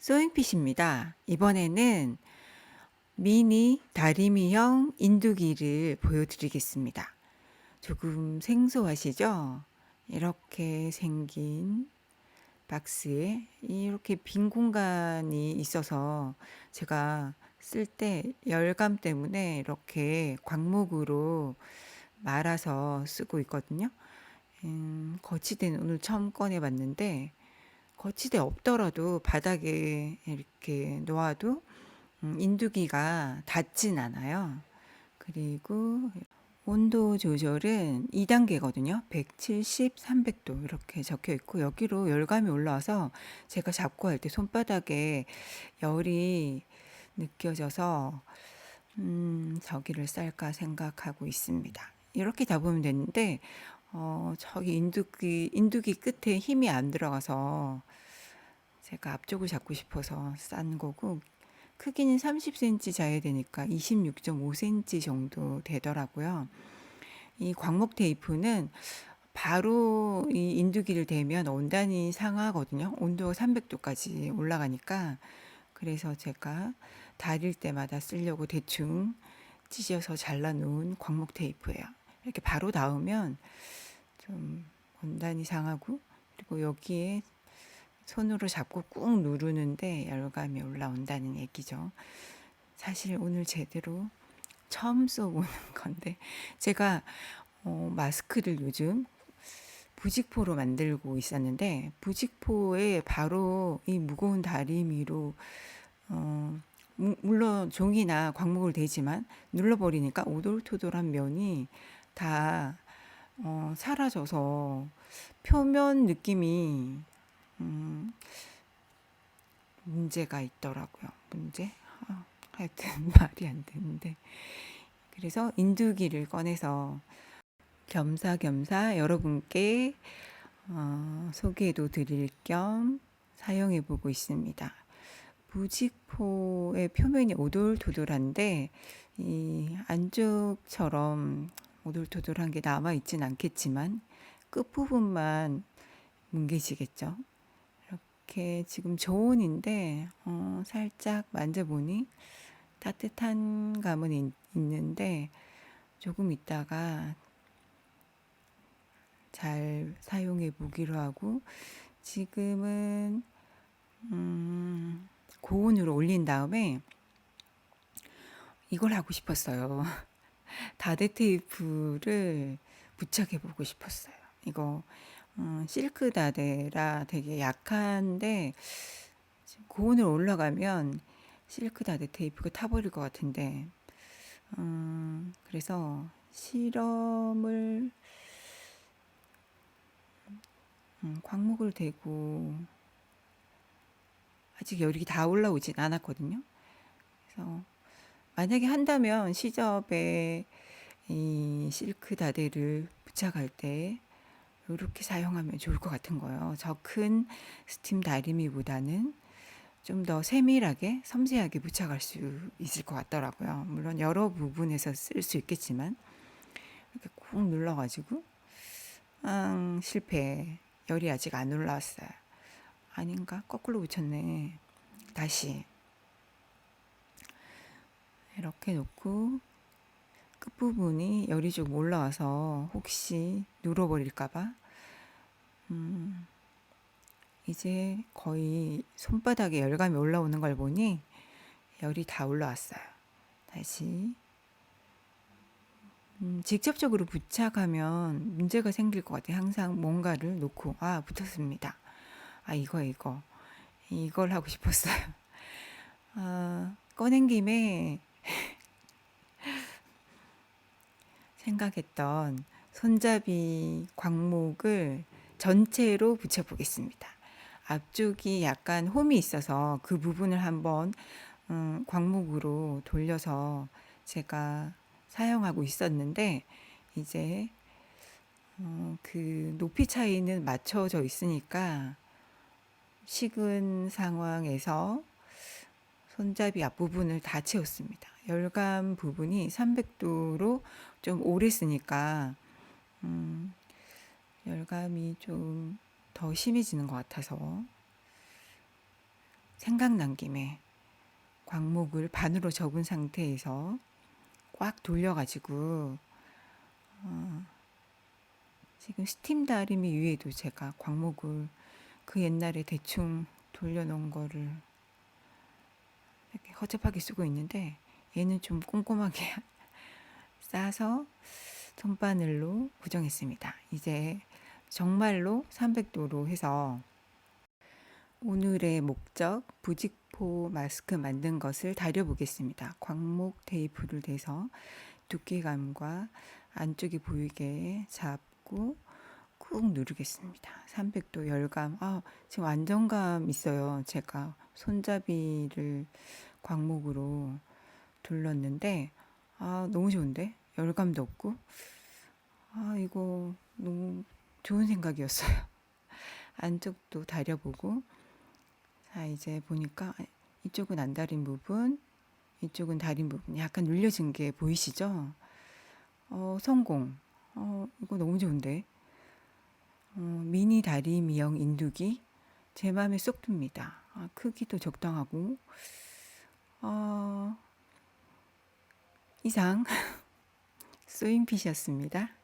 소잉핏입니다. 이번에는 미니 다리미형 인두기를 보여드리겠습니다. 조금 생소하시죠? 이렇게 생긴 박스에 이렇게 빈 공간이 있어서 제가 쓸 때 열감 때문에 이렇게 광목으로 말아서 쓰고 있거든요. 음, 거치대는 오늘 처음 꺼내봤는데 거치대 없더라도 바닥에 이렇게 놓아도 음, 인두기가 닿진 않아요. 그리고 온도 조절은 2단계거든요. 170, 300도 이렇게 적혀 있고 여기로 열감이 올라와서 제가 잡고 할 때 손바닥에 열이 느껴져서 음, 저기를 쌀까 생각하고 있습니다. 이렇게 잡으면 되는데 어, 저기 인두기 인두기 끝에 힘이 안 들어가서 제가 앞쪽을 잡고 싶어서 싼 거고 크기는 30cm 자야 되니까 26.5cm 정도 되더라고요. 이 광목 테이프는 바로 이 인두기를 대면 온단이 상하거든요. 온도가 300도까지 올라가니까 그래서 제가 다릴 때마다 쓰려고 대충 찢어서 잘라 놓은 광목 테이프예요. 이렇게 바로 닿으면 좀 온단이 상하고 그리고 여기에 손으로 잡고 꾹 누르는데 열감이 올라온다는 얘기죠. 사실 오늘 제대로 처음 써보는 건데 제가 어, 마스크를 요즘 부직포로 만들고 있었는데 부직포에 바로 이 무거운 다리미로 어, 무- 물론 종이나 광목을 대지만 눌러버리니까 오돌토돌한 면이 다 어, 사라져서 표면 느낌이 음, 문제가 있더라고요. 문제? 아, 하여튼 말이 안 되는데. 그래서 인두기를 꺼내서 겸사겸사 여러분께 어, 소개도 드릴 겸 사용해 보고 있습니다. 부직포의 표면이 오돌토돌한데 이 안쪽처럼 오돌토돌한 게 남아 있진 않겠지만 끝부분만 뭉개지겠죠. 이렇게 지금 저온인데 어, 살짝 만져보니 따뜻한 감은 있, 있는데 조금 있다가 잘 사용해 보기로 하고 지금은 음, 고온으로 올린 다음에 이걸 하고 싶었어요. 다대 테이프를 부착해 보고 싶었어요. 이거 음, 실크 다대라 되게 약한데 고온으로 올라가면 실크 다대 테이프가 타버릴 것 같은데 음, 그래서 실험을 음, 광목을 대고 아직 열이 다 올라오진 않았거든요. 그래서 만약에 한다면 시접에 이 실크 다대를 부착할 때 이렇게 사용하면 좋을 것 같은 거예요. 저 큰 스팀 다리미보다는 좀 더 세밀하게 섬세하게 부착할 수 있을 것 같더라고요. 물론 여러 부분에서 쓸 수 있겠지만 이렇게 꾹 눌러가지고 아, 실패. 열이 아직 안 올라왔어요. 아닌가? 거꾸로 붙였네. 다시 이렇게 놓고 끝부분이 열이 좀 올라와서 혹시 눌어버릴까봐 음, 이제 거의 손바닥에 열감이 올라오는 걸 보니 열이 다 올라왔어요. 다시 음, 직접적으로 부착하면 문제가 생길 것 같아요. 항상 뭔가를 놓고 아 붙었습니다. 아 이거 이거 이걸 하고 싶었어요. 아, 꺼낸 김에 생각했던 손잡이 광목을 전체로 붙여보겠습니다. 앞쪽이 약간 홈이 있어서 그 부분을 한번 음, 광목으로 돌려서 제가 사용하고 있었는데 이제 어, 그 높이 차이는 맞춰져 있으니까 식은 상황에서 손잡이 앞부분을 다 채웠습니다. 열감 부분이 300도로 좀 오래 쓰니까 음, 열감이 좀 더 심해지는 것 같아서 생각난 김에 광목을 반으로 접은 상태에서 꽉 돌려가지고 어, 지금 스팀 다리미 위에도 제가 광목을 그 옛날에 대충 돌려놓은 거를 허접하게 쓰고 있는데 얘는 좀 꼼꼼하게 싸서 손바늘로 고정했습니다. 이제 정말로 300도로 해서 오늘의 목적 부직포 마스크 만든 것을 다려보겠습니다. 광목 테이프를 대서 두께감과 안쪽이 보이게 잡고 꾹 누르겠습니다. 300도 열감. 아, 지금 안정감 있어요. 제가 손잡이를 광목으로 둘렀는데 아, 너무 좋은데? 열감도 없고 아, 이거 너무 좋은 생각이었어요. 안쪽도 다려보고 자, 이제 보니까 이쪽은 안 다린 부분, 이쪽은 다린 부분 약간 눌려진 게 보이시죠? 어, 성공. 어, 이거 너무 좋은데. 어, 미니 다리 미형 인두기 제 마음에 쏙 듭니다. 아, 크기도 적당하고 어, 이상 쏘임핏이었습니다.